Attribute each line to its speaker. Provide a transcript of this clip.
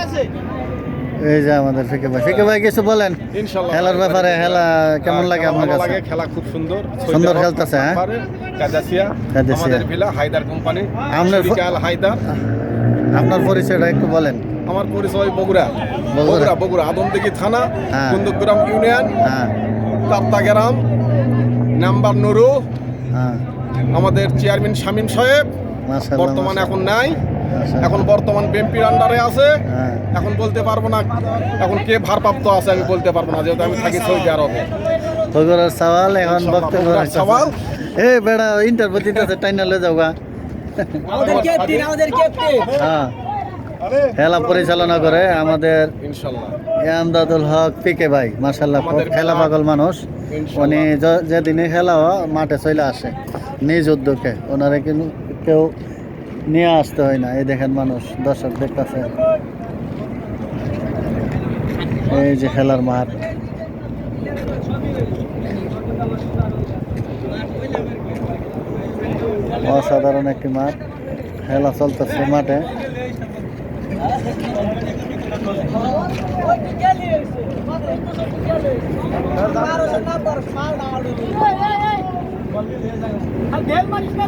Speaker 1: এই যে আমাদের ফিকে ভাই। ফিকে ভাই কিছু বলেন? খেলার ব্যাপারে খেলা কেমন লাগে আপনার কাছে?
Speaker 2: খেলা খুব সুন্দর।
Speaker 1: সুন্দর খেলতেছে, হ্যাঁ?
Speaker 2: কাজাসিয়া আমাদের ভিলা হায়দার কোম্পানি।
Speaker 1: আপনার ফো-
Speaker 2: হায়দার।
Speaker 1: আপনার পরিচয়টা একটু বলেন।
Speaker 2: আমার পরিচয় বগুড়া।
Speaker 1: বগুড়া।
Speaker 2: বগুড়া আদমদিঘি থানা
Speaker 1: হ্যাঁ।
Speaker 2: কুন্দগ্রাম ইউনিয়ন
Speaker 1: হ্যাঁ।
Speaker 2: তাপ্তা গ্রাম নাম্বার নুরু।
Speaker 1: হ্যাঁ।
Speaker 2: আমাদের চেয়ারম্যান শামীম সাহেব।
Speaker 1: মাশাআল্লাহ
Speaker 2: বর্তমানে এখন নাই। এখন বর্তমান বিএনপির আন্ডারে আছে।
Speaker 1: হ্যাঁ।
Speaker 2: এখন বলতে পারব না এখন কে ভারপ্রাপ্ত আছে আমি বলতে পারব না যেহেতু আমি থাকি সৌদি আরবে।
Speaker 1: বগুড়ার সওয়াল এখন বক্তব্য
Speaker 2: সওয়াল।
Speaker 1: এ বেড়া ইন্টারভিউ দিতেছে টাইনা লয়ে যাওগা
Speaker 3: আমাদের ক্যাপ্টেন আমাদের ক্যাপ্টেন
Speaker 1: হ্যাঁ। খেলা পরিচালনা করে আমাদের
Speaker 2: ইনশাল্লাহ
Speaker 1: আমদাদুল হক পিকে ভাই মার্শাল্লাহ
Speaker 2: আমাদের
Speaker 1: খেলা পাগল মানুষ। উনি য- যেদিনে খেলা মাঠে চলে আসে নিজ উদ্যোগে। ওনারা কিন্তু কেউ নিয়ে আসতে হয় না এই দেখেন মানুষ দর্শক দেখতেছে এই যে খেলার মাঠ অসাধারণ একটি মাঠ খেলা চলতেছে মাঠে
Speaker 3: মারো না মারো মার না